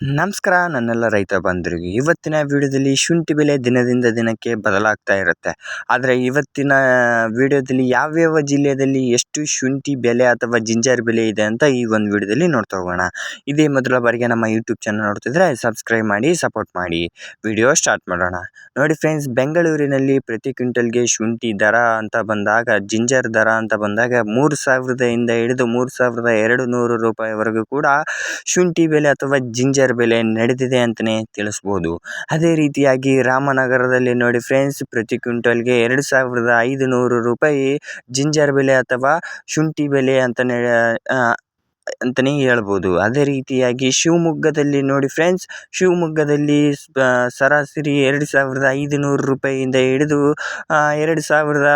ನಮಸ್ಕಾರ, ನನ್ನೆಲ್ಲ ರೈತ ಬಂಧುಗಳಿಗೆ ಇವತ್ತಿನ ವಿಡಿಯೋದಲ್ಲಿ ಶುಂಠಿ ಬೆಲೆ ದಿನದಿಂದ ದಿನಕ್ಕೆ ಬದಲಾಗ್ತಾ ಇರುತ್ತೆ. ಆದರೆ ಇವತ್ತಿನ ವಿಡಿಯೋದಲ್ಲಿ ಯಾವ್ಯಾವ ಜಿಲ್ಲೆಯಲ್ಲಿ ಎಷ್ಟು ಶುಂಠಿ ಬೆಲೆ ಅಥವಾ ಜಿಂಜರ್ ಬೆಲೆ ಇದೆ ಅಂತ ಈ ಒಂದು ವಿಡಿಯೋದಲ್ಲಿ ನೋಡ್ತಾ ಹೋಗೋಣ. ಇದೇ ಮೊದಲ ಬಾರಿಗೆ ನಮ್ಮ ಯೂಟ್ಯೂಬ್ ಚಾನಲ್ ನೋಡ್ತಿದ್ರೆ ಸಬ್ಸ್ಕ್ರೈಬ್ ಮಾಡಿ ಸಪೋರ್ಟ್ ಮಾಡಿ. ವಿಡಿಯೋ ಸ್ಟಾರ್ಟ್ ಮಾಡೋಣ. ನೋಡಿ ಫ್ರೆಂಡ್ಸ್ ಬೆಂಗಳೂರಿನಲ್ಲಿ ಪ್ರತಿ ಕ್ವಿಂಟಲ್ಗೆ ಶುಂಠಿ ದರ ಅಂತ ಬಂದಾಗ, ಜಿಂಜರ್ ದರ ಅಂತ ಬಂದಾಗ ಮೂರು ಸಾವಿರದಿಂದ ಹಿಡಿದು ಮೂರು ಸಾವಿರದ ಎರಡು ನೂರು ರೂಪಾಯಿವರೆಗೂ ಕೂಡ ಶುಂಠಿ ಬೆಲೆ ಅಥವಾ ಜಿಂಜರ್ ಬೆಲೆ ನಡೆದಿದೆ ಅಂತಲೇ ತಿಳಿಸ್ಬೋದು. ಅದೇ ರೀತಿಯಾಗಿ ರಾಮನಗರದಲ್ಲಿ ನೋಡಿ ಫ್ರೆಂಡ್ಸ್, ಪ್ರತಿ ಕ್ವಿಂಟಲ್ಗೆ ಎರಡು ಸಾವಿರದ ಐದು ನೂರು ರೂಪಾಯಿ ಜಿಂಜರ್ ಬೆಲೆ ಅಥವಾ ಶುಂಠಿ ಬೆಲೆ ಅಂತಲೇ ಅಂತಲೇ ಹೇಳ್ಬೋದು. ಅದೇ ರೀತಿಯಾಗಿ ಶಿವಮೊಗ್ಗದಲ್ಲಿ ನೋಡಿ ಫ್ರೆಂಡ್ಸ್ ಶಿವಮೊಗ್ಗದಲ್ಲಿ ಸರಾಸರಿ ಎರಡು ಸಾವಿರದ ಐದು ನೂರು ರೂಪಾಯಿಯಿಂದ ಹಿಡಿದು ಎರಡು ಸಾವಿರದ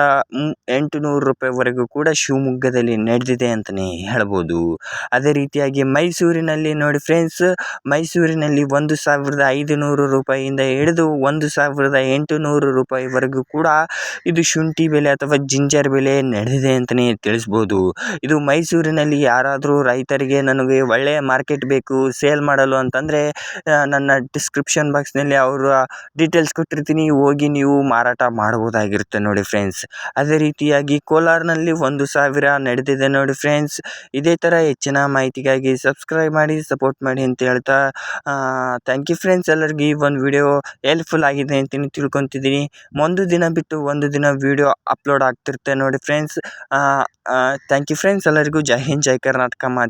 ಎಂಟು ನೂರು ರೂಪಾಯಿವರೆಗೂ ಕೂಡ ಶಿವಮೊಗ್ಗದಲ್ಲಿ ನಡೆದಿದೆ ಅಂತಲೇ ಹೇಳ್ಬೋದು. ಅದೇ ರೀತಿಯಾಗಿ ಮೈಸೂರಿನಲ್ಲಿ ನೋಡಿ ಫ್ರೆಂಡ್ಸ್ ಮೈಸೂರಿನಲ್ಲಿ ಒಂದು ಸಾವಿರದ ಐದು ನೂರು ರೂಪಾಯಿಯಿಂದ ಹಿಡಿದು ಒಂದು ಸಾವಿರದ ಎಂಟು ನೂರು ರೂಪಾಯಿವರೆಗೂ ಕೂಡ ಇದು ಶುಂಠಿ ಬೆಲೆ ಅಥವಾ ಜಿಂಜರ್ ಬೆಲೆ ನಡೆದಿದೆ ಅಂತಲೇ ತಿಳಿಸ್ಬೋದು. ಇದು ಮೈಸೂರಿನಲ್ಲಿ ಯಾರಾದರೂ ರೈತರಿಗೆ ನನಗೆ ಒಳ್ಳೆಯ ಮಾರ್ಕೆಟ್ ಬೇಕು, ಸೇಲ್ ಮಾಡಲು ಅಂತಂದರೆ ನನ್ನ ಡಿಸ್ಕ್ರಿಪ್ಷನ್ ಬಾಕ್ಸ್ನಲ್ಲಿ ಅವರ ಡೀಟೇಲ್ಸ್ ಕೊಟ್ಟಿರ್ತೀನಿ, ಹೋಗಿ ನೀವು ಮಾರಾಟ ಮಾಡ್ಬೋದಾಗಿರುತ್ತೆ ನೋಡಿ ಫ್ರೆಂಡ್ಸ್ ಅದೇ ರೀತಿಯಾಗಿ ಕೋಲಾರ್ನಲ್ಲಿ ಒಂದು ಸಾವಿರ ನಡೆದಿದೆ ನೋಡಿ ಫ್ರೆಂಡ್ಸ್ ಇದೇ ಥರ ಹೆಚ್ಚಿನ ಮಾಹಿತಿಗಾಗಿ ಸಬ್ಸ್ಕ್ರೈಬ್ ಮಾಡಿ ಸಪೋರ್ಟ್ ಮಾಡಿ ಅಂತ ಹೇಳ್ತಾ ಥ್ಯಾಂಕ್ ಯು ಫ್ರೆಂಡ್ಸ್ ಎಲ್ಲರಿಗೂ. ಈ ಒಂದು ವಿಡಿಯೋ ಹೆಲ್ಪ್ಫುಲ್ ಆಗಿದೆ ಅಂತೀನಿ ತಿಳ್ಕೊತಿದ್ದೀನಿ. ಒಂದು ದಿನ ಬಿಟ್ಟು ಒಂದು ದಿನ ವಿಡಿಯೋ ಅಪ್ಲೋಡ್ ಆಗ್ತಿರುತ್ತೆ ನೋಡಿ ಫ್ರೆಂಡ್ಸ್ ಥ್ಯಾಂಕ್ ಯು ಫ್ರೆಂಡ್ಸ್ ಎಲ್ಲರಿಗೂ. ಜೈ ಹಿಂದ್, ಜೈ ಕರ್ನಾಟಕ ಮಾತೆ.